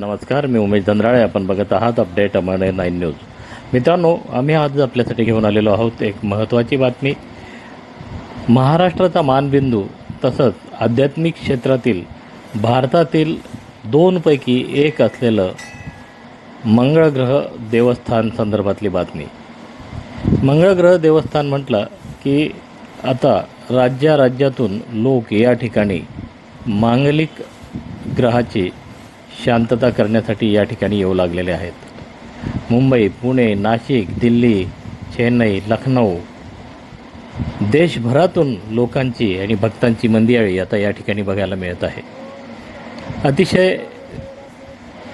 नमस्कार मी उमेश धंद्राळे आपण बघत आहात अपडेट अमरणे नाईन न्यूज. मित्रांनो आम्ही आज आपल्यासाठी घेऊन आलेलो आहोत एक महत्त्वाची बातमी. महाराष्ट्राचा मानबिंदू तसंच आध्यात्मिक क्षेत्रातील भारतातील दोनपैकी एक असलेलं मंगळग्रह देवस्थान संदर्भातली बातमी. मंगळग्रह देवस्थान म्हटलं की आता राज्या राज्यातून लोक या ठिकाणी मांगलिक ग्रहाची शांतता करण्यासाठी या ठिकाणी येऊ लागलेले आहेत. मुंबई पुणे नाशिक दिल्ली चेन्नई लखनौ देशभरातून लोकांची आणि भक्तांची मंदियाळी आता या ठिकाणी बघायला मिळत आहे. अतिशय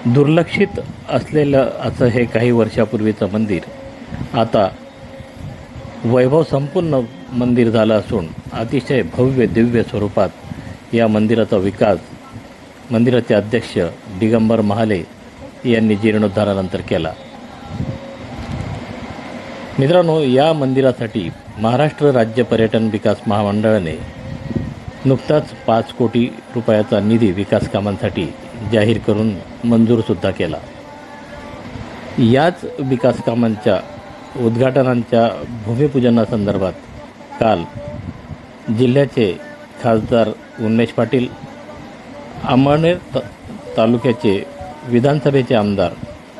दुर्लक्षित असलेलं असं हे काही वर्षापूर्वीचं मंदिर. आता वैभव संपूर्ण मंदिर झालं असून अतिशय भव्य दिव्य स्वरूपात या मंदिराचा विकास मंदिराचे अध्यक्ष दिगंबर महाले यांनी जीर्णोद्धारानंतर केला. मित्रांनो या मंदिरासाठी महाराष्ट्र राज्य पर्यटन विकास महामंडळाने नुकताच पाच कोटी रुपयाचा निधी विकास कामांसाठी जाहीर करून मंजूरसुद्धा केला. याच विकास कामांच्या उद्घाटनांच्या भूमिपूजनासंदर्भात काल जिल्ह्याचे खासदार उन्मेश पाटील अमळनेर त तालुक्याचे विधानसभेचे आमदार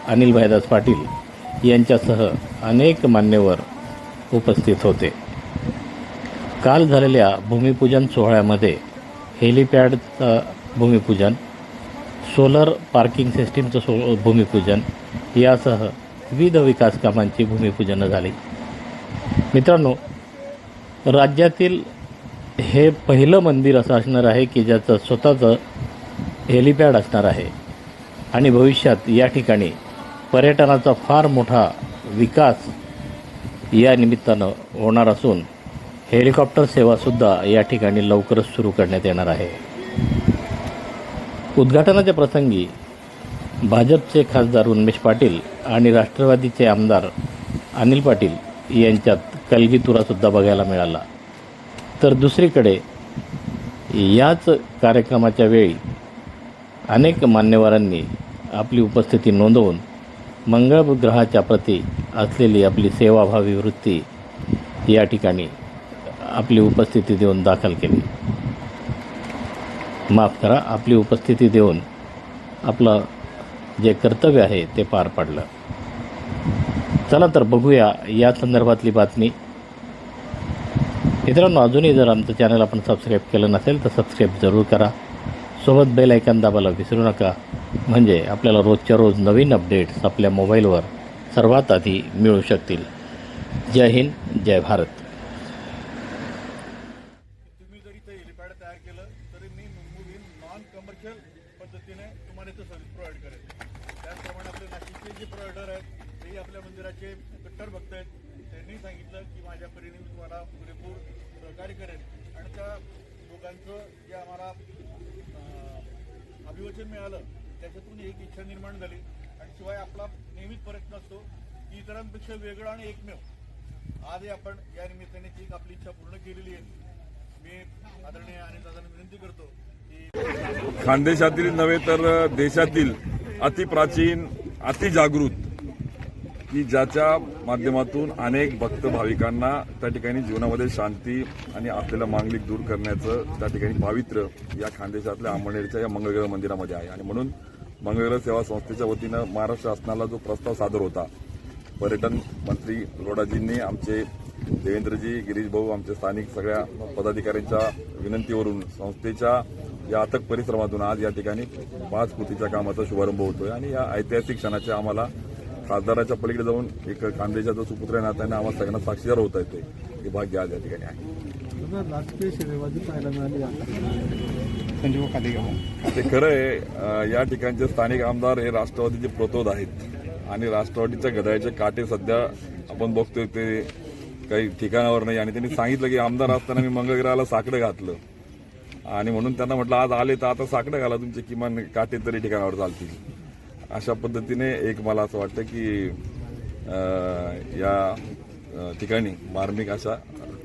अनिल भाईदास पाटील यांच्यासह अनेक मान्यवर उपस्थित होते. काल झालेल्या भूमिपूजन सोहळ्यामध्ये हेलिपॅडचं भूमिपूजन सोलर पार्किंग सिस्टीमचं सो भूमिपूजन यासह विविध विकास कामांची भूमिपूजनं झाली. मित्रांनो राज्यातील हे पहिलं मंदिर असं असणार आहे की ज्याचं स्वतःचं हेलिपॅड असणार आहे. आणि भविष्यात या ठिकाणी पर्यटनाचा फार मोठा विकास या निमित्तानं होणार असून हेलिकॉप्टर सेवासुद्धा या ठिकाणी लवकरच सुरू करण्यात येणार आहे. उद्घाटनाच्या प्रसंगी भाजपचे खासदार उन्मेश पाटील आणि राष्ट्रवादीचे आमदार अनिल पाटील यांच्यात कलगीतुरासुद्धा बघायला मिळाला. तर दुसरीकडे याच कार्यक्रमाच्या वेळी अनेक मान्यवरांनी आपली उपस्थिती नोंदवून मंगळ ग्रहाच्या प्रती असलेली आपली सेवाभावी वृत्ती या ठिकाणी आपली उपस्थिती देऊन दाखल केली. माफ करा आपली उपस्थिती देऊन आपलं जे कर्तव्य आहे ते पार पाडलं. चला तर बघूया या संदर्भातली बातमी. मित्रांनो अजूनही जर आमचं चॅनल आपण सबस्क्राईब केलं नसेल तर सबस्क्राईब जरूर करा. सोबत बेल ऐकन दाबायला विसरू नका. म्हणजे आपल्याला रोजच्या रोज नवीन अपडेट्स आपल्या मोबाईलवर सर्वात आधी मिळू शकतील. जय हिंद जय भारत. तुम्ही जर इथं हेलिपॅड तयार केलं तरी मी मुंबई नॉन कमर्शियल पद्धतीने तुम्हाला इथं सर्व्हिस प्रोव्हाइड करेल. त्याचप्रमाणे आपले नाशिकचे जे प्रोव्हायडर आहेत तेही आपल्या मंदिराचे कट्टर भक्त आहेत. त्यांनी सांगितलं की माझ्या परीने मी तुम्हाला पुरेपूर सहकार्य करेन. आणि त्या लोकांचं जे आम्हाला अभिवचन मिळालं त्याच्यातून एक इच्छा निर्माण झाली. आणि शिवाय आपला नेहमीच प्रयत्न असतो की इतरांपेक्षा वेगळं आणि एकमेव. आजही आपण या निमित्ताने ती एक आपली इच्छा पूर्ण केलेली आहे. मी आदरणीय आणि दादांना विनंती करतो की खानदेशातील नव्हे तर देशातील अतिप्राचीन अतिजागृत की ज्याच्या माध्यमातून अनेक भक्त भाविकांना त्या ठिकाणी जीवनामध्ये शांती आणि असलेलं मांगलिक दूर करण्याचं त्या ठिकाणी पावित्र्य या खानदेशातल्या आंबणेरच्या या मंगळग्रह मंदिरामध्ये आहे. आणि म्हणून मंगळग्रह सेवा संस्थेच्या वतीनं महाराष्ट्र शासनाला जो प्रस्ताव सादर होता पर्यटन मंत्री रोडाजींनी आमचे देवेंद्रजी गिरीश भाऊ आमच्या स्थानिक सगळ्या पदाधिकाऱ्यांच्या विनंतीवरून संस्थेच्या या अथक परिश्रमातून आज या ठिकाणी पाच कोटीच्या कामाचा शुभारंभ होतोय. आणि या ऐतिहासिक क्षणाचे आम्हाला खासदाराच्या पलीकडे जाऊन एक खानदेशाचा सुपुत्र नात्याने आम्हाला सगळ्यांना साक्षीदार होता येते हे भाग्य आज या ठिकाणी आहे. राजकीय श्रेयवादी पाहायला मिळाली ते खरं आहे या ठिकाणचे स्थानिक आमदार हे राष्ट्रवादीचे प्रतोद आहेत. आणि राष्ट्रवादीच्या गदायाचे काटे सध्या आपण बघतोय ते काही ठिकाणावर नाही. आणि त्यांनी सांगितलं की आमदार असताना मी मंगळग्रहाला साकडं घातलं. आणि म्हणून त्यांना म्हटलं आज आले तर आता साकडं घाला तुमचे किमान काटे तरी ठिकाणावर चालतील. अशा पद्धतीने एक मला असं वाटतं की या ठिकाणी मार्मिक अशा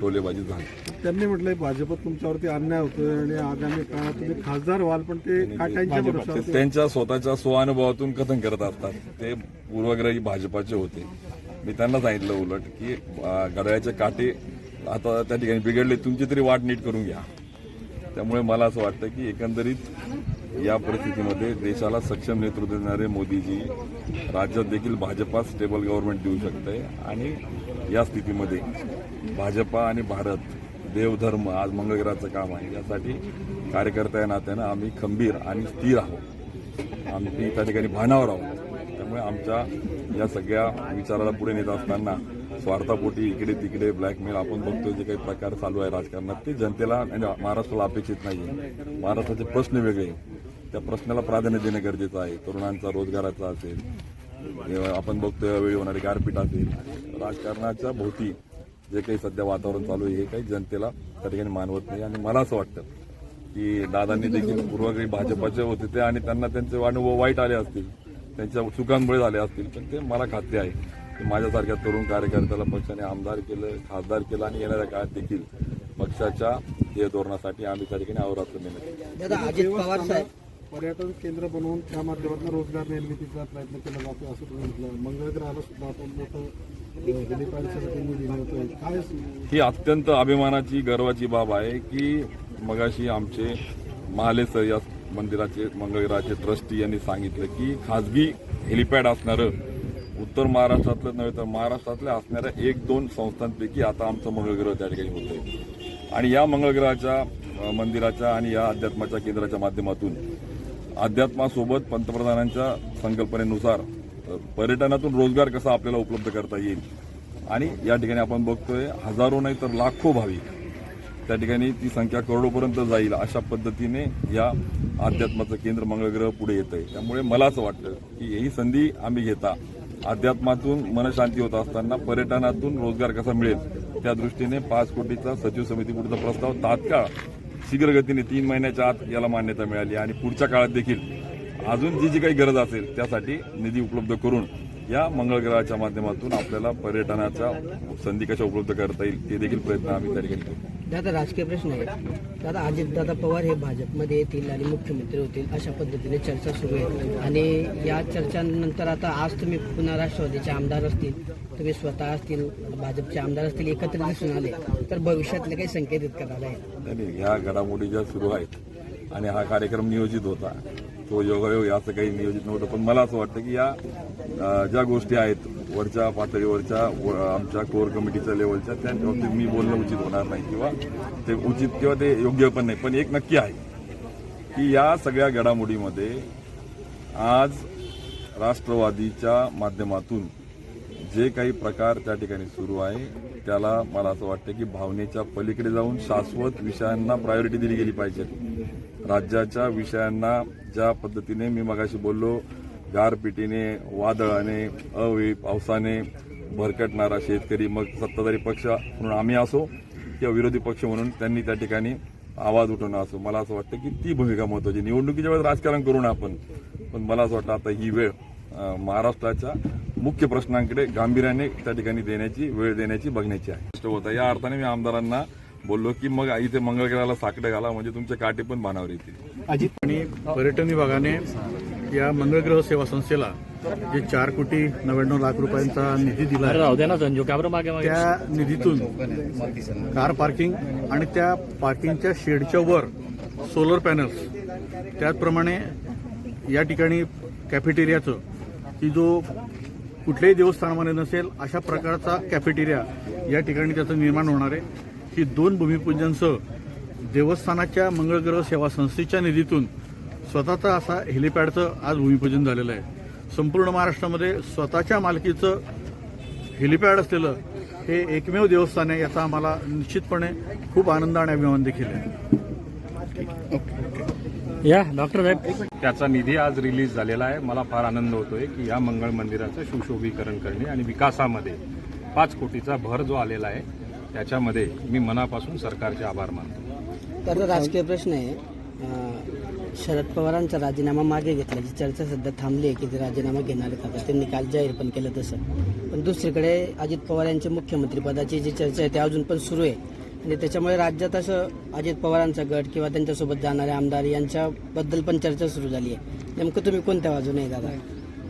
टोलेबाजी झाली. त्यांनी म्हटलंय भाजपत तुमच्यावरती अन्याय होतोय आणि आगामी काळात तुम्ही खासदार व्हाल पण ते काट्यांच्या त्यांच्या स्वतःच्या स्वानुभवातून कथन करत असतात. ते पूर्वग्रही भाजपाचे होते. मी त्यांना सांगितलं उलट की अं, घड्याळाचे काटे आता त्या ठिकाणी बिघडले तुमची तरी वाट नीट करून घ्या. त्यामुळे मला असं वाटतं की एकंदरीत या परिस्थितीमध्ये देशाला सक्षम नेतृत्व देणारे मोदीजी राज्यात देखील भाजपा स्टेबल गव्हर्नमेंट देऊ शकते. आणि या स्थितीमध्ये भाजपा आणि भारत देवधर्म आज मंगळग्रहाचं काम आहे. यासाठी कार्यकर्ता या नात्यानं आम्ही खंबीर आणि स्थिर आहोत. आम्ही त्या ठिकाणी भानावर आहोत. त्यामुळे आमच्या या सगळ्या विचाराला पुढे नेत असताना स्वार्थापोटी इकडे तिकडे ब्लॅकमेल आपण बघतोय जे काही प्रकार चालू आहे राजकारणात. ते जनतेला आणि महाराष्ट्राला अपेक्षित नाही महाराष्ट्राचे प्रश्न वेगळे. त्या प्रश्नाला प्राधान्य देणं गरजेचं आहे. तरुणांचा रोजगाराचा असेल आपण बघतोय यावेळी होणारी गारपीट असेल. राजकारणाच्या भोवती जे काही सध्या वातावरण चालू आहे हे काही जनतेला त्या ठिकाणी मानवत नाही. आणि मला असं वाटतं की दादांनी देखील पूर्वग्रही भाजपाचे होते ते आणि त्यांना त्यांचे अनुभव वाईट आले असतील त्यांच्या चुकांमुळे झाले असतील पण ते मला खात्री आहे की माझ्यासारख्या तरुण कार्यकर्त्याला पक्षाने आमदार केलं खासदार केलं आणि येणाऱ्या काळात देखील पक्षाच्या ध्येय धोरणासाठी आम्ही त्या ठिकाणी अवरात्र मेहनत पर्यटन केंद्र बनवून त्या माध्यमातून रोजगार निर्मितीचा प्रयत्न केला जातो असं तुम्ही म्हटलं. मंगळग्रहाला सुद्धा आपण मोठं काय ही अत्यंत अभिमानाची गर्वाची बाब आहे की मगाशी आमचे महालेसर या मंदिराचे मंगळग्रहाचे ट्रस्टी यांनी सांगितलं की खाजगी हेलिपॅड असणारं उत्तर महाराष्ट्रातलं नव्हे तर महाराष्ट्रातल्या असणाऱ्या एक दोन संस्थांपैकी आता आमचं मंगळग्रह त्या ठिकाणी होतं आणि या मंगळग्रहाच्या मंदिराच्या आणि या अध्यात्माच्या केंद्राच्या माध्यमातून अध्यात्मासोबत पंतप्रधानांच्या संकल्पनेनुसार पर्यटनातून रोजगार कसा आपल्याला उपलब्ध करता येईल? आणि या ठिकाणी आपण बघतोय हजारो नाही तर लाखो भाविक त्या ठिकाणी ती संख्या करोडोपर्यंत जाईल अशा पद्धतीने या अध्यात्माचं केंद्र मंगळग्रह पुढे येत आहे त्यामुळे मला असं वाटतं की ही संधी आम्ही घेता. अध्यात्मातून मनशांती होत असताना पर्यटनातून रोजगार कसा मिळेल? त्या दृष्टीने पाच कोटीचा सचिव समिती पुढचा प्रस्ताव तात्काळ शीघ्रगतीने तीन महिन्याच्या आत याला मान्यता मिळाली आणि पुढच्या काळात देखील अजून जी जी काही गरज असेल त्यासाठी निधी उपलब्ध करून या मंगळग्रहाच्या माध्यमातून आपल्याला पर्यटनाच्या संधी कशा उपलब्ध करता येईल ते देखील प्रयत्न आम्ही त्या ठिकाणी करू दादा राजकीय प्रश्न आहे. दादा अजित दादा पवार हे भाजपमध्ये येतील आणि मुख्यमंत्री होतील अशा पद्धतीने चर्चा सुरू आहे. आणि या चर्चांनंतर आता आज तुम्ही पुन्हा राष्ट्रवादीचे आमदार असतील तुम्ही स्वतः असतील भाजपचे आमदार असतील एकत्र दिसून आले. तर भविष्यातले काही संकेत आहेत का दादा? नाही ह्या घडामोडी ज्या सुरू आहेत आणि हा कार्यक्रम नियोजित होता तो योगायोग असं काही नियोजित नव्हतं. पण मला असं वाटतं की या ज्या गोष्टी आहेत वरच्या पातळीवरच्या व- आमच्या कोर कमिटीच्या लेवलच्या त्या बाबतीत मी बोलणं उचित होणार नाही किंवा ते उचित किंवा ते योग्य पण नाही. पण एक नक्की आहे की या सगळ्या घडामोडीमध्ये आज राष्ट्रवादीच्या माध्यमातून जे काही प्रकार त्या ठिकाणी सुरू आहे त्याला मला असं वाटतं की भावनेच्या पलीकडे जाऊन शाश्वत विषयांना प्रायोरिटी दिली गेली पाहिजे. राज्याच्या विषयांना ज्या पद्धतीने मी मगाशी बोललो गारपिटीने वादळाने अवेळी पावसाने भरकटणारा शेतकरी मग सत्ताधारी पक्ष म्हणून आम्ही असो किंवा विरोधी पक्ष म्हणून त्यांनी त्या ठिकाणी आवाज उठवणं असो. मला असं वाटतं की ती भूमिका महत्वाची निवडणुकीच्या वेळेस राजकारण करू ना आपण. पण मला असं वाटतं आता ही वेळ महाराष्ट्राच्या मुख्य प्रश्नांकडे गांभीर्याने त्या ठिकाणी देण्याची वेळ देण्याची बघण्याची आहे. स्पष्ट होता. या अर्थाने मी आमदारांना बोललो की मग इथे मंगळग्रहाला साकडे घाला म्हणजे तुमचे काटे पण बाणावर येतील. अजित पर्यटन विभागाने या मंगळग्रह सेवा संस्थेला जे चार कोटी नव्याण्णव लाख रुपयांचा निधी दिला त्या निधीतून कार पार्किंग आणि त्या पार्किंगच्या शेडच्या वर सोलर पॅनल्स त्याचप्रमाणे या ठिकाणी कॅफेटेरियाचं की जो कुठल्याही देवस्थानामध्ये नसेल अशा प्रकारचा कॅफेटेरिया या ठिकाणी त्याचं निर्माण होणार आहे. ही दोन भूमिपूजनसह देवस्थानाच्या मंगळग्रह सेवा संस्थेच्या निधीतून स्वतःचा असा हेलिपॅडचं आज भूमिपूजन झालेलं आहे. संपूर्ण महाराष्ट्रामध्ये स्वतःच्या मालकीचं हेलिपॅड असलेलं हे एकमेव देवस्थान आहे याचा आम्हाला निश्चितपणे खूप आनंद आणि अभिमान देखील आहे. या डॉक्टर साहेब त्याचा निधी आज रिलीज झालेला आहे. मला फार आनंद होतोय की या मंगळ मंदिराचं सुशोभीकरण करणे आणि विकासामध्ये पाच कोटीचा भर जो आलेला आहे त्याच्यामध्ये मी मनापासून सरकारचे आभार मानतो. दादा राजकीय प्रश्न आहे. शरद पवारांचा राजीनामा मागे घेतल्याची चर्चा सध्या थांबली आहे की ते राजीनामा घेणार आहेत. आता त्यांनी काल जाहीर पण केलं तसं. पण दुसरीकडे अजित पवार यांच्या मुख्यमंत्रीपदाची जी चर्चा आहे ती अजून पण सुरू आहे. आणि त्याच्यामुळे राज्यात असं अजित पवारांचा गट किंवा त्यांच्यासोबत जाणारे आमदार यांच्याबद्दल पण चर्चा सुरू झाली आहे. नेमकं तुम्ही कोणत्या बाजूने आहे दादा?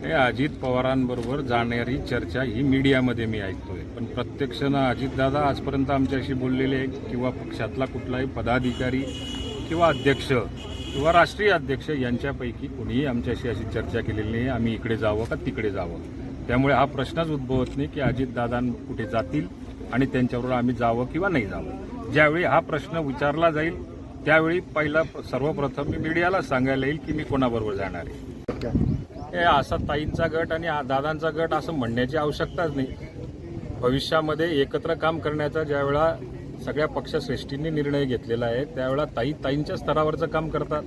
हे अजित पवारांबरोबर जाणारी चर्चा ही मीडियामध्ये मी ऐकतोय. पण प्रत्यक्ष ना अजितदादा आजपर्यंत आमच्याशी बोललेले आहे किंवा पक्षातला कुठलाही पदाधिकारी किंवा अध्यक्ष किंवा राष्ट्रीय अध्यक्ष यांच्यापैकी कोणीही आमच्याशी अशी चर्चा केलेली नाही. आम्ही इकडे जावं का तिकडे जावं? त्यामुळे हा प्रश्नच उद्भवत नाही की अजितदादा कुठे जातील आणि त्यांच्याबरोबर आम्ही जावं किंवा नाही जावं. ज्यावेळी हा प्रश्न विचारला जाईल त्यावेळी पहिला सर्वप्रथम मी मीडियाला सांगायला येईल की मी कोणाबरोबर जाणार आहे. हे असा ताईंचा गट आणि दादांचा गट असं म्हणण्याची आवश्यकताच नाही. भविष्यामध्ये एकत्र काम करण्याचा ज्यावेळा सगळ्या पक्षश्रेष्ठींनी निर्णय घेतलेला आहे. त्यावेळा ताई ताईंच्या स्तरावरचं काम करतात.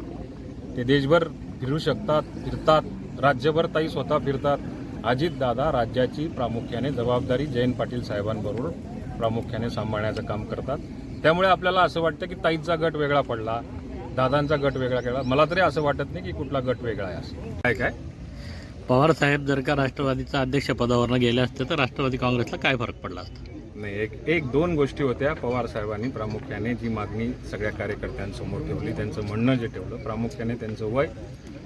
ते देशभर फिरू शकतात फिरतात. राज्यभर ताई स्वतः फिरतात. अजित दादा राज्याची प्रामुख्याने जबाबदारी जयंत पाटील साहेबांबरोबर प्रामुख्याने सांभाळण्याचं काम करतात. त्यामुळे आपल्याला असं वाटतं की ताईचा गट वेगळा पडला दादांचा गट वेगळा केला. मला तरी असं वाटत नाही की कुठला गट वेगळा आहे असं. काय काय? पवार साहेब जर का राष्ट्रवादीचा अध्यक्षपदावरनं गेले असते तर राष्ट्रवादी काँग्रेसला काय फरक पडला असता? नाही एक एक दोन गोष्टी होत्या. पवार साहेबांनी प्रामुख्याने जी मागणी सगळ्या कार्यकर्त्यांसमोर ठेवली त्यांचं म्हणणं जे ठेवलं प्रामुख्याने त्यांचं वय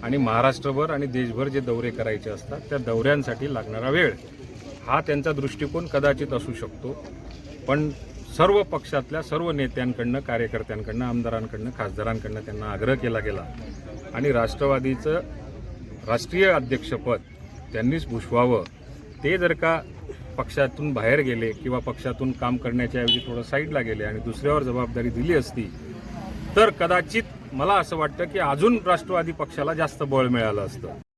आणि महाराष्ट्रभर आणि देशभर जे दौरे करायचे असतात त्या दौऱ्यांसाठी लागणारा वेळ हा त्यांचा दृष्टिकोन कदाचित असू शकतो. पण सर्व पक्षातल्या सर्व नेत्यांकडनं कार्यकर्त्यांकडनं आमदारांकडनं खासदारांकडनं त्यांना आग्रह केला गेला. आणि राष्ट्रवादीचं राष्ट्रीय अध्यक्षपद त्यांनीच भूषवावं. ते जर का पक्षातून बाहेर गेले किंवा पक्षातून काम करण्याच्या ऐवजी थोडं साईडला गेले आणि दुसऱ्यावर जबाबदारी दिली असती तर कदाचित मला असं वाटतं की अजून राष्ट्रवादी पक्षाला जास्त बळ मिळालं असतं.